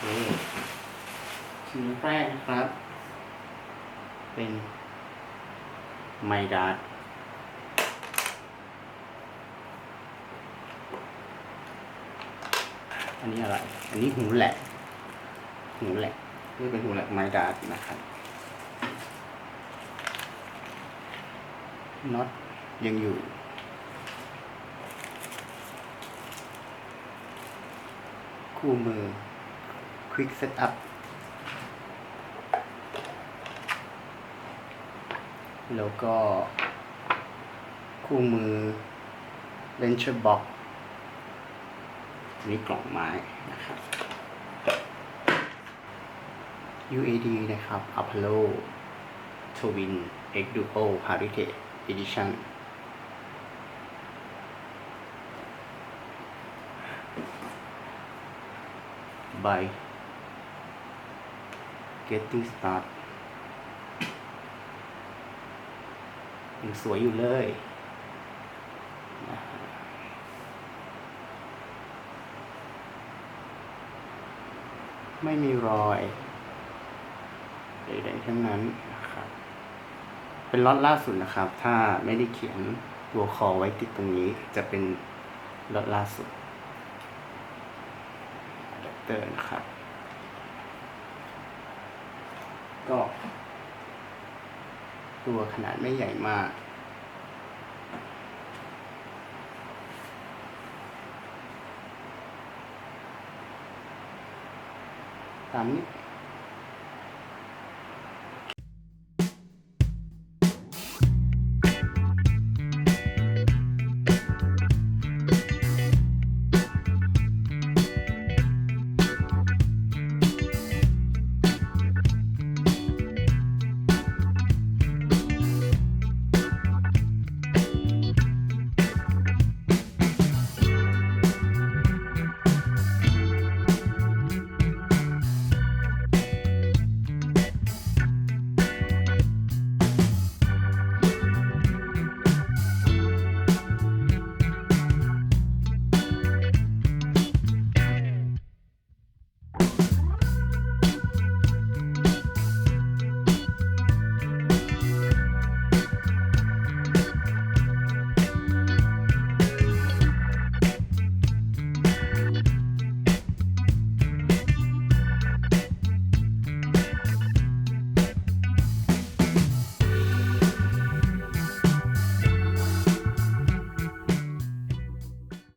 ชิ้นแรกนะครับ เป็นไมดาดอันนี้อะไร อันนี้หูแหลก หูแหลกนี่เป็นหูแหลกไมดาดนะครับน็อตยังอยู่ คู่มือ Quick Setup แล้วก็ คู่มือ Venture Box นี่กล่องไม้นะครับ UAD นะครับ Apollo Twin X Duo Heritage Edition ใบ Getting Start ยังสวยอยู่เลยไม่มีรอยใดๆทั้งนั้นนะครับ เป็นล็อตล่าสุดนะครับ ถ้าไม่ได้เขียนตัวคอไว้ติดตรงนี้จะเป็นล็อตล่าสุดอะแดปเตอร์นะครับ ก็ ตัวขนาดไม่ใหญ่มากตามนี้